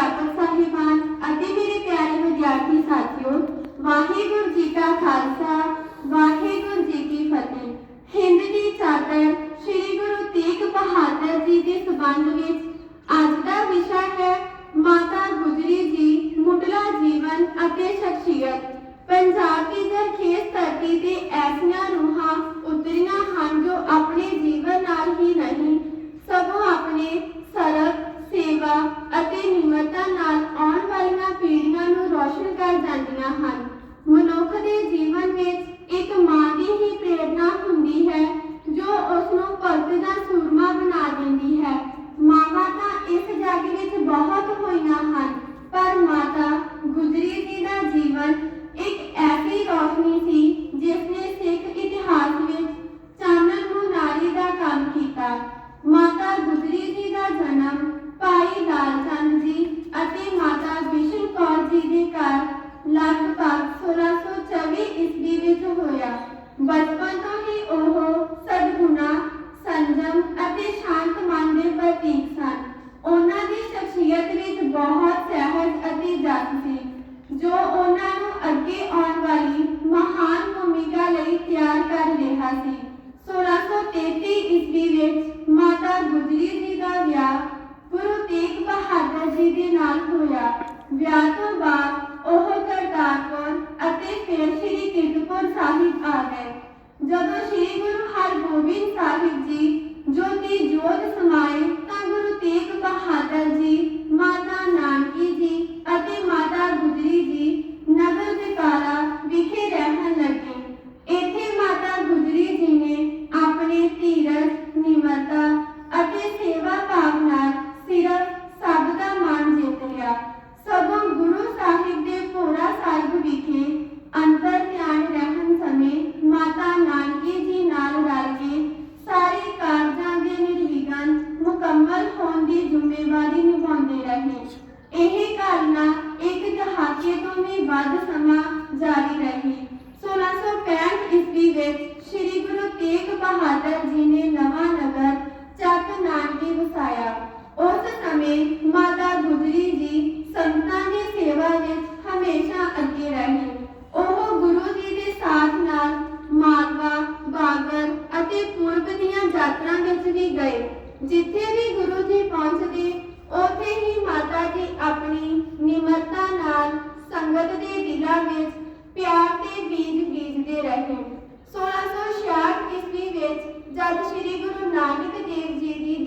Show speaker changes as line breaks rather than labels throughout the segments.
ਅਧਿਆਪਕ ਸਾਹਿਬਾਨ ਅਤੇ ਮੇਰੇ ਪਿਆਰੇ ਵਿਦਿਆਰਥੀ ਸਾਥੀਓ, ਵਾਹਿਗੁਰੂ ਜੀ ਕਾ ਖਾਲਸਾ, ਵਾਹਿਗੁਰੂ ਜੀ ਕੀ ਫਤਿਹ। ਹਿੰਦ ਦੀ ਚਾਦਰ ਸ੍ਰੀ ਗੁਰੂ ਤੇਗ ਬਹਾਦਰ ਜੀ ਦੇ ਸਬੰਧ ਵਿੱਚ ਅੱਜ ਦਾ ਵਿਸ਼ਾ ਹੈ ਮਾਤਾ ਗੁਜਰੀ ਜੀ ਮੁੱਢਲਾ ਜੀਵਨ ਅਤੇ ਸ਼ਖਸੀਅਤ ਪੰਜਾਬ ਦੀ ਜਰਖੇਸ ਧਰਤੀ ਤੇ ਐਸੀਆਂ ਰੂਹਾਂ ਉਤਰੀਆਂ ਹਨ ਜੋ ਆਪਣੇ ਜੀਵਨ ਨਾਲ ਹੀ ਨਹੀਂ ਸਗੋਂ ਆਪਣੇ ਸਰਬ ਸੇਵਾ ਅਤੇ ਨਿਮਰਤਾ ਨਾਲ ਆਉਣ ਵਾਲੀਆਂ ਪੀੜ੍ਹੀਆਂ ਨੂੰ ਰੋਸ਼ਨ ਕਰ ਜਾਂਦੀਆਂ ਹਨ। ਮਨੁੱਖ ਦੇ ਜੀਵਨ ਵਿੱਚ ਇੱਕ ਮਾਂ ਦੀ ਹੀ ਪ੍ਰੇਰਣਾ ਹੁੰਦੀ ਹੈ, ਜੋ ਉਸ ਨੂੰ ਭਗਤ ਦਾ ਸੂਰਮਾ ਬਣਾ ਦਿੰਦੀ ਹੈ। ਮਾਵਾਂ ਤਾਂ ਇਸ ਜੱਗ ਵਿੱਚ ਬਹੁਤ ਹੋਈਆਂ ਹਨ, ਪਰ ਮਾਤਾ ਗੁਜਰੀ ਜੀ ਦਾ ਜੀਵਨ ਇੱਕ ਐਸੀ ਰੋਸ਼ਨੀ ਸੀ ਜਿਸ ਨੇ ਸਿੱਖ ਇਤਿਹਾਸ ਵਿੱਚ ਚਾਨਣ ਮੁਨਾਰੀ ਦਾ ਕੰਮ ਕੀਤਾ ਮਾਤਾ ਗੁਜਰੀ ਜੀ ਦਾ ਜਨਮ ਭਾਈ ਲਾਲ ਚੰਦ ਜੀ ਅਤੇ ਮਾਤਾ ਬਿਸ਼ਨ ਕੌਰ ਜੀ ਦੇ ਘਰ ਲਗਭਗ 1624 ਈਸਵੀ ਵਿੱਚ ਹੋਇਆ ਬਚਪਨ ਤੋਂ ਹੀ ਉਹ ਸਦਗੁਣਾ ਸੰਜਮ ਅਤੇ ਸ਼ਾਂਤ ਮਨ ਦੇ ਪ੍ਰਤੀਕ ਸਨ ਉਹਨਾਂ ਦੀ ਸ਼ਖਸੀਅਤ ਵਿੱਚ ਬਹੁਤ ਸਹਿਜ ਅਤੇ ਜਸ ਸੀ ਜੋ ਉਹਨਾਂ ਨੂੰ ਅੱਗੇ ਆਉਣ ਵਾਲੀ ਮਹਾਨ ਭੂਮਿਕਾ ਲਈ ਤਿਆਰ ਕਰ ਰਿਹਾ ਸੀ 1633 ਈਸਵੀ ਵਿੱਚ ਮਾਤਾ ਗੁਜਰੀ ਜੀ ਦਾ ਵਿਆਹ ਗੁਰੂ ਤੇਗ ਬਹਾਦਰ ਜੀ ਦੇ ਨਾਲ ਹੋਇਆ ਵਿਆਹ ਤੋਂ ਬਾਅਦ ਉਹ ਕਰਤਾਰਪੁਰ ਅਤੇ ਫਿਰ ਸ੍ਰੀ ਕੀਰਤਪੁਰ ਸਾਹਿਬ ਆ ਗਏ। ਜਦੋਂ ਸ੍ਰੀ ਗੁਰੂ ਹਰਗੋਬਿੰਦ ਸਾਹਿਬ ਜੀ ਜੋਤੀ ਜੋਤ ਸਮਾਏ ਤਾਂ ਗੁਰੂ ਤੇਗ ਬਹਾਦਰ ਜੀ ਮਾਤਾ ਨਾਨਕੀ ਜੀ ਅਤੇ ਮਾਤਾ ਗੁਜਰੀ ਜੀ ਨਗਰ ਜਕਾਰਾ ਵਿਖੇ ਰਹਿਣ ਲੱਗੇ ਇੱਥੇ ਮਾਤਾ ਗੁਜਰੀ ਜੀ ਨੇ ਆਪਣੇ ਧੀਰਜ ਨਿਮਰਤਾ ਅਤੇ ਸੇਵਾ ਭਾਵ ਨਾਲ ਸਿਰਫ ਸਭ ਦਾ ਮਾਣ ਜਿੱਤ ਲਿਆ ਸਗੋਂ ਗੁਰੂ ਸਾਹਿਬ ਦੇ ਭੋਰਾ ਸਾਹਿਬ ਵਿਖੇ ਅੰਤਰ ਧਿਆਨ ਰਹਿਣ ਸਮੇਂ ਮਾਤਾ ਨਾਨਕੀ ਜੀ ਨਾਲ ਰਲ ਕੇ ਸਾਰੇ ਕਾਰਜਾਂ ਦੇ ਨਿਰਵਿਘਨ ਮੁਕੰਮਲ ਹੋਣ ਦੀ ਜ਼ਿੰਮੇਵਾਰੀ ਨਿਭਾਉਂਦੇ ਰਹੇ ਇਹ ਘਟਨਾ ਇੱਕ ਦਹਾਕੇ ਤੋਂ ਵੀ ਵੱਧ ਸਮਾਂ ਜਾਰੀ ਰਹੀ 1665 ਈਸਵੀ ਵਿੱਚ ਸ੍ਰੀ ਗੁਰੂ ਤੇਗ ਬਹਾਦਰ ਜੀ ਨੇ ਨਵਾਂ ਨਗਰ ਚੱਕ ਨਾਨਕੀ ਵਸਾਇਆ ਉਸ ਸਮੇਂ ਮਾਤਾ ਗੁਜਰੀ ਜੀ ਸੰਤਾਂ ਦੀ ਸੇਵਾ ਵਿੱਚ ਹਮੇਸ਼ਾ ਅੱਗੇ ਰਹੇ ਉਹ ਗੁਰੂ ਜੀ ਦੇ ਸਾਥ ਨਾਲ ਮਾਲਵਾ ਬਾਗਰ ਅਤੇ ਪੂਰਬ ਦੀਆਂ ਯਾਤਰਾ ਵਿੱਚ ਵੀ ਗਏ ਜਿੱਥੇ ਵੀ ਗੁਰੂ ਜੀ ਪਹੁੰਚਦੇ ਉੱਥੇ ਹੀ ਮਾਤਾ ਜੀ ਆਪਣੀ ਨਿਮਰਤਾ ਨਾਲ ਸੰਗਤ ਦੇ ਦਿਲਾਂ ਵਿੱਚ ਪਿਆਰ ਦੇ ਬੀਜ ਬੀਜਦੇ ਰਹੇ 1666 ਈਸਵੀ ਵਿੱਚ ਜਦ ਸ੍ਰੀ ਗੁਰੂ ਨਾਨਕ ਦੇਵ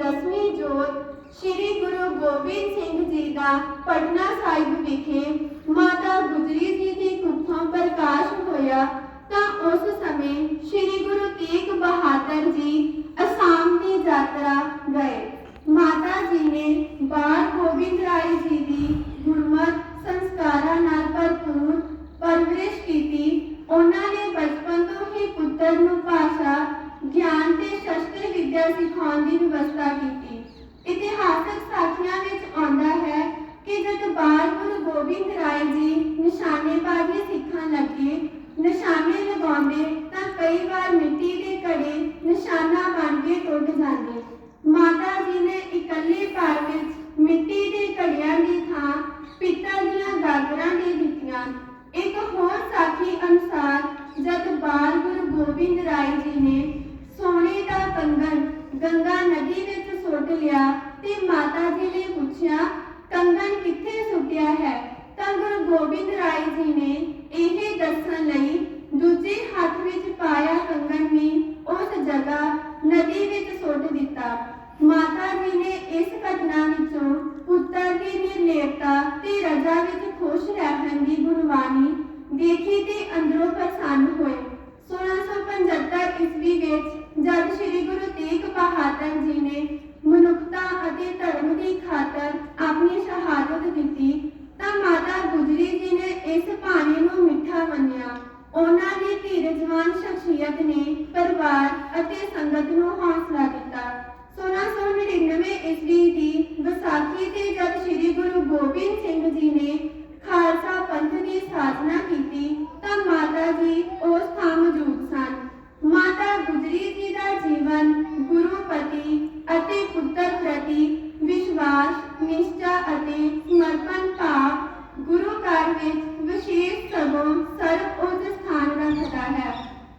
ਦਸਵੀਂ ਦੀ 10ਵੀਂ ਜੋਤ ਸ੍ਰੀ ਗੁਰੂ ਗੋਬਿੰਦ ਸਿੰਘ ਜੀ ਦਾ ਪਟਨਾ ਸਾਹਿਬ ਵਿਖੇ ਮਾਤਾ ਗੁਜਰੀ ਜੀ ਦੀ ਕੁੱਖੋਂ ਪ੍ਰਕਾਸ਼ ਹੋਇਆ ਤਾਂ ਉਸ ਸਮੇਂ ਸ੍ਰੀ ਗੁਰੂ ਤੇਗ ਬਹਾਦਰ ਜੀ ਅਸਾਮ ਦੀ ਯਾਤਰਾ ਗਏ ਮਾਤਾ ਜੀ ਨੇ ਬਾਲ ਗੋਬਿੰਦ ਰਾਏ ਜੀ ਦੀ ਗੁਰਮਤ ਸੰਸਕਾਰਾਂ ਨਾਲ ਭਰਪੂਰ ਪਰਵਰਿਸ਼ ਕੀਤੀ ਉਹਨਾਂ ਨੇ ਬਚਪਨ ਤੋਂ ਹੀ ਪੁੱਤਰ ਨੂੰ ਭਾਸ਼ਾ ਗਿਆਨ ਤੇ ਸ਼ਸਤਰ ਵਿੱਦਿਆ ਸਿਖਾਉਣ ਦੀ ਵਿਵਸਥਾ ਕੀਤੀ। ਇਤਿਹਾਸਕ ਸਾਖੀਆਂ ਵਿੱਚ ਆਉਂਦਾ ਹੈ ਕਿ ਜਦ ਬਾਲ ਗੁਰੂ ਗੋਬਿੰਦ ਰਾਏ ਜੀ ਨਿਸ਼ਾਨੇਬਾਜ਼ੀ ਸਿੱਖਣ ਲੱਗੇ, ਨਿਸ਼ਾਨੇ ਲਗਾਉਂਦੇ ਤਾਂ ਕਈ ਵਾਰ ਮਿੱਟੀ ਦੇ ਘੜੇ ਨਿਸ਼ਾਨਾ ਬਣ ਕੇ ਟੁੱਟ ਜਾਂਦੇ। ਮਾਤਾ ਜੀ ਨੇ ਇਕੱਲੇ ਘਰ ਵਿੱਚ ਮਿੱਟੀ ਦੇ ਘੜਿਆਂ ਦੀ ਥਾਂ ਪਿੱਤਲ ਦੀਆਂ ਗਾਗਰਾਂ ਦੇ ਦਿੱਤੀਆਂ। ਇੱਕ ਹੋਰ ਸਾਖੀ ਅਨੁਸਾਰ, ਜਦ ਬਾਲ ਗੁਰੂ ਗੋਬਿੰਦ ਰਾਏ ਜੀ ਨੇ ਕੰਗਣ ਗੰਗਾ ਨਦੀ ਵਿੱਚ ਸੁੱਟ ਲਿਆ ਤੇ ਮਾਤਾ ਜੀ ਨੇ ਪੁੱਛਿਆ, ਕੰਗਣ ਕਿੱਥੇ ਸੁੱਟਿਆ ਹੈ? ਤਾਂ ਗੁਰੂ ਗੋਬਿੰਦ ਰਾਏ ਜੀ ਨੇ ਇਹ ਦੱਸਣ ਲਈ ਦੂਜੇ ਹੱਥ ਵਿੱਚ ਪਾਇਆ ਕੰਗਣ ਵੀ ਉਸ ਜਗ੍ਹਾ ਨਦੀ ਵਿੱਚ ਸੁੱਟ ਦਿੱਤਾ। ਮਾਤਾ ਜੀ ਨੇ ਇਸ ਘਟਨਾ ਵਿੱਚੋਂ ਪੁੱਤਰ ਦੀ ਨਿਰਲੇਪਤਾ ਤੇ ਰਜਾ ਵਿੱਚ ਖੁਸ਼ ਰਹਿਣ ਦੀ ਗੁਰਬਾਣੀ ਦੇਖੀ ਤੇ ਅੰਦਰੋਂ ਪ੍ਰਸੰਨ ਹੋਏ। 1675 ਈਸਵੀ ਵਿੱਚ ਜਦ ਸ੍ਰੀ ਗੁਰੂ ਤੇਗ ਬਹਾਦਰ ਜੀ ਨੇ ਮਨੁੱਖਤਾ ਅਤੇ ਧਰਮ ਦੀ ਖਾਤਰ ਆਪਣੀ ਸ਼ਹਾਦਤ ਦਿੱਤੀ ਤਾਂ ਮਾਤਾ ਗੁਜਰੀ ਜੀ ਨੇ ਇਸ ਭਾਣੇ ਨੂੰ ਮਿੱਠਾ ਮੰਨਿਆ ਉਹਨਾਂ ਦੀ ਧੀਰਜਵਾਨ ਸ਼ਖਸੀਅਤ ਨੇ ਪਰਿਵਾਰ ਅਤੇ ਸੰਗਤ ਨੂੰ ਹੌਸਲਾ ਦਿੱਤਾ। 1699 ਈਸਵੀ ਦੀ ਵਿਸਾਖੀ ਤੇ ਜਦ ਸ੍ਰੀ ਗੁਰੂ ਗੋਬਿੰਦ ਸਿੰਘ ਜੀ ਨੇ ਖਾਲਸਾ ਪੰਥ ਦੀ ਸਾਜਨਾ ਕੀਤੀ, ਤਾਂ ਮਾਤਾ ਜੀ ਉਸ ਥਾਂ ਮੌਜੂਦ ਸਨ। ਮਾਤਾ ਗੁਜਰੀ ਜੀ ਦਾ ਜੀਵਨ, ਗੁਰੂ ਪਤੀ ਅਤੇ ਪੁੱਤਰ ਪ੍ਰਤੀ ਵਿਸ਼ਵਾਸ, ਨਿਸ਼ਚਾ ਅਤੇ ਸਮਰਪਣ ਭਾਵ ਗੁਰੂ ਘਰ ਵਿੱਚ ਵਿਸ਼ੇਸ਼ ਸਗੋਂ ਸਰਬ ਉੱਚ ਸਥਾਨ ਰੱਖਦਾ ਹੈ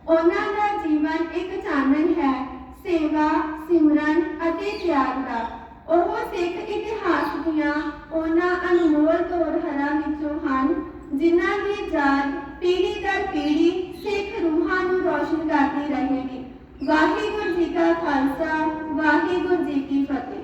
ਉਹਨਾਂ ਦਾ ਜੀਵਨ ਇੱਕ ਚਾਨਣ ਹੈ, ਸੇਵਾ, ਸਿਮਰਨ ਅਤੇ ਤਿਆਗ ਦਾ। ਉਹ ਸਿੱਖ ਇਤਿਹਾਸ ਦੀਆਂ ਉਹਨਾਂ ਅਨਮੋਲ ਧੋਰਹਰਾਂ ਵਿੱਚੋਂ ਹਨ, ਜਿਨ੍ਹਾਂ ਦੀ ਯਾਦ ਪੀੜ੍ਹੀ ਦਰ ਪੀੜ੍ਹੀ ਸਿੱਖ ਰੂਹਾਂ ਨੂੰ ਰੋਸ਼ਨ ਕਰਦੀ ਰਹੇਗੀ। ਵਾਹਿਗੁਰੂ ਜੀ ਕਾ ਖਾਲਸਾ, ਵਾਹਿਗੁਰੂ ਜੀ ਕੀ ਫਤਿਹ।